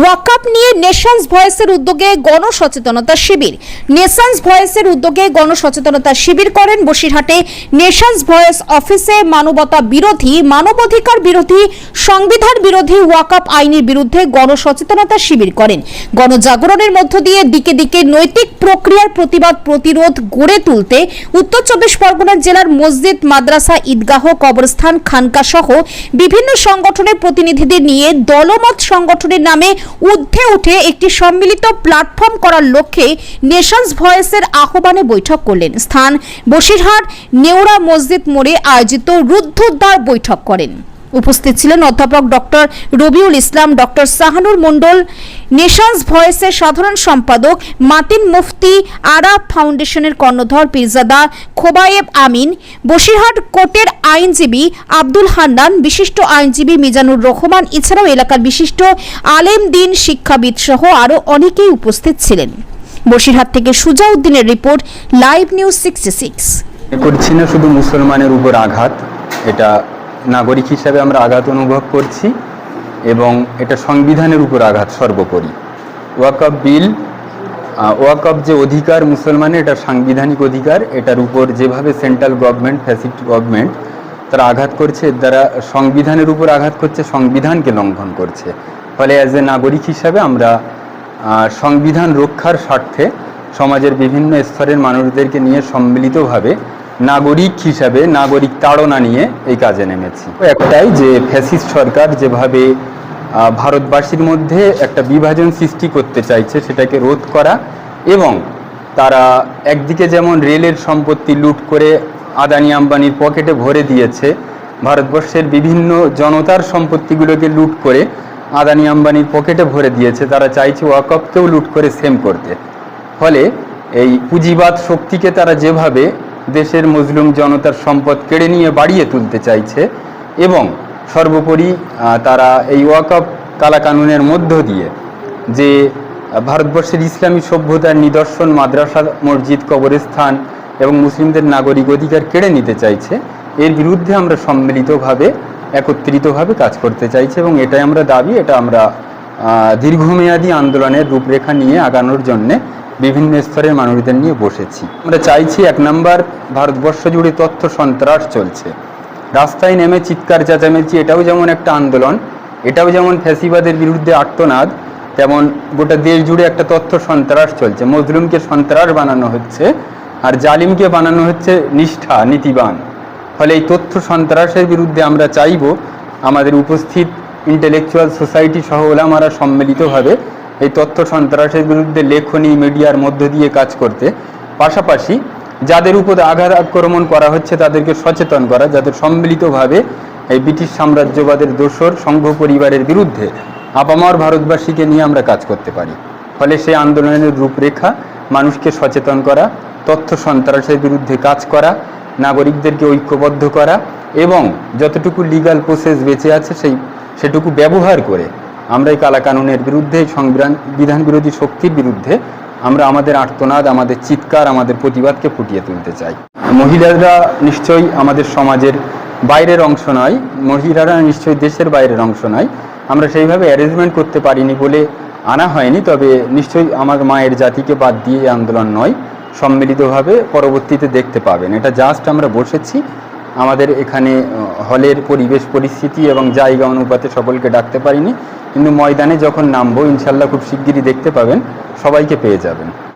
ওয়াকআপ নিয়ে নেশনস ভয়েসের উদ্যোগে গণসচেতনতা শিবির। নেশনস ভয়েসের উদ্যোগে গণসচেতনতা শিবির করেন বসিরহাটে নেশনস ভয়েস অফিসে মানবতা বিরোধী, মানবাধিকার বিরোধী, সংবিধান বিরোধী ওয়াকআপ আইনের বিরুদ্ধে গণসচেতনতা শিবির করেন। গণজাগরণের মধ্য দিয়ে দিকে দিকে নৈতিক প্রক্রিয়ার প্রতিবাদ প্রতিরোধ গড়ে তুলতে উত্তর চব্বিশ পরগনা জেলার মসজিদ, মাদ্রাসা, ঈদগাহ, কবরস্থান খানকা সহ বিভিন্ন সংগঠনের প্রতিনিধিদের নিয়ে দলমত সংগঠনের নামে ঊর্ধ্বে উঠে একটি সম্মিলিত প্ল্যাটফর্ম করার লক্ষ্যে নেশনস ভয়েসের আহ্বানে বৈঠক করলেন। স্থান বসিরহাট নেওরা মসজিদ মোড়ে আয়োজিত রুদ্ধদ্বার বৈঠক করেন। উপস্থিত ছিলেন অধ্যাপক doctor Rabiul Islam, doctor Sahanur Mondal, nations ভয়েসের সাধারণ সম্পাদক মাতিন মুফতি, আরা ফাউন্ডেশনের কর্ণধর পীরজাদা, খোবায়েব আমিন, বসিরহাট কোর্টের আইনজীবী আব্দুল হান্নান, বিশিষ্ট আইনজীবী মিজানুর রহমান, এছাড়াও এলাকার বিশিষ্ট আলেম দিন শিক্ষাবিদ সহ আরও অনেকেই উপস্থিত ছিলেন। বসিরহাট থেকে সুজাউদ্দিনের report, live news sixty six. করছি না শুধু মুসলমানের উপর আঘাত, এটা নাগরিক হিসাবে আমরা আঘাত অনুভব করছি এবং এটা সংবিধানের উপর আঘাত সর্বোপরি। ওয়াকআপ বিল ওয়াকআপ যে অধিকার মুসলমানের, এটা সাংবিধানিক অধিকার, এটার উপর যেভাবে সেন্ট্রাল গভর্নমেন্ট ফ্যাসিট গভর্নমেন্ট, তারা আঘাত করছে, এর দ্বারা সংবিধানের উপর আঘাত করছে, সংবিধানকে লঙ্ঘন করছে। ফলে অ্যাজ এ নাগরিক হিসাবে আমরা সংবিধান রক্ষার স্বার্থে সমাজের বিভিন্ন স্তরের মানুষদেরকে নিয়ে সম্মিলিতভাবে নাগরিক হিসাবে, নাগরিক তাড়না নিয়ে এই কাজে নেমেছি। একটাই যে ফ্যাসিস্ট সরকার যেভাবে ভারতবাসীর মধ্যে একটা বিভাজন সৃষ্টি করতে চাইছে সেটাকে রোধ করা এবং তারা একদিকে যেমন রেলের সম্পত্তি লুট করে আদানি আম্বানির পকেটে ভরে দিয়েছে, ভারতবর্ষের বিভিন্ন জনতার সম্পত্তিগুলোকে লুট করে আদানি আম্বানির পকেটে ভরে দিয়েছে, তারা চাইছে ওয়াকফকেও লুট করে সেম করতে। ফলে এই পুঁজিবাদ শক্তিকে তারা যেভাবে দেশের মজলুম জনতার সম্পদ কেড়ে নিয়ে বাড়িয়ে তুলতে চাইছে এবং সর্বোপরি তারা এই ওয়াকফ কালাকানুনের মধ্য দিয়ে যে ভারতবর্ষের ইসলামী সভ্যতার নিদর্শন মাদ্রাসা, মসজিদ, কবরস্থান এবং মুসলিমদের নাগরিক অধিকার কেড়ে নিতে চাইছে, এর বিরুদ্ধে আমরা সম্মিলিতভাবে, একত্রিতভাবে কাজ করতে চাইছি এবং এটাই আমরা দাবি, এটা আমরা দীর্ঘমেয়াদী আন্দোলনের রূপরেখা নিয়ে আগানোর জন্যে বিভিন্ন স্তরের মানুষদের নিয়ে বসেছি। আমরা চাইছি এক নম্বর ভারতবর্ষ জুড়ে তথ্য সন্ত্রাস চলছে। রাস্তায় নেমে চিৎকার চেঁচামেচি, এটাও যেমন একটা আন্দোলন, এটাও যেমন ফ্যাসিবাদের বিরুদ্ধে আর্তনাদ, তেমন গোটা দেশ জুড়ে একটা তথ্য সন্ত্রাস চলছে। মজলুমকে সন্ত্রাস বানানো হচ্ছে আর জালিমকে বানানো হচ্ছে নিষ্ঠা, নীতিবান। ফলে এই তথ্য সন্ত্রাসের বিরুদ্ধে আমরা চাইব আমাদের উপস্থিত ইন্টেলেকচুয়াল সোসাইটি সহ ওলামারা সম্মিলিতভাবে এই তথ্য সন্ত্রাসের বিরুদ্ধে লেখনী মিডিয়ার মধ্য দিয়ে কাজ করতে। পাশাপাশি যাদের উপর আঘাত আক্রমণ করা হচ্ছে তাদেরকে সচেতন করা যাতে সম্মিলিতভাবে এই ব্রিটিশ সাম্রাজ্যবাদের দোসর সংঘ পরিবারের বিরুদ্ধে আপামর ভারতবাসীকে নিয়ে আমরা কাজ করতে পারি। ফলে সেই আন্দোলনের রূপরেখা, মানুষকে সচেতন করা, তথ্য সন্ত্রাসের বিরুদ্ধে কাজ করা, নাগরিকদেরকে ঐক্যবদ্ধ করা এবং যতটুকু লিগ্যাল প্রসেস বেঁচে আছে সেই সেটুকু ব্যবহার করে আমরা এই কালাকানুনের বিরুদ্ধে সংবিধান বিধান বিরোধী শক্তির বিরুদ্ধে আমরা আমাদের আর্তনাদ, আমাদের চিৎকার, আমাদের প্রতিবাদকে ফুটিয়ে তুলতে চাই। মহিলারা নিশ্চয়ই আমাদের সমাজের বাইরের অংশ নয়, মহিলারা নিশ্চয়ই দেশের বাইরের অংশ নয়। আমরা সেইভাবে অ্যারেঞ্জমেন্ট করতে পারিনি বলে আনা হয়নি, তবে নিশ্চয়ই আমার মায়ের জাতিকে বাদ দিয়ে আন্দোলন নয়, সম্মিলিতভাবে পরবর্তীতে দেখতে পাবেন। এটা জাস্ট আমরা বসেছি আমাদের এখানে হলের পরিবেশ, পরিস্থিতি এবং জায়গা অনুপাতে সকলকে ডাকতে পারিনি। কিন্তু ময়দানে যখন নামবো, ইনশাল্লাহ খুব শিগগিরই দেখতে পাবেন, সবাইকে পেয়ে যাবেন।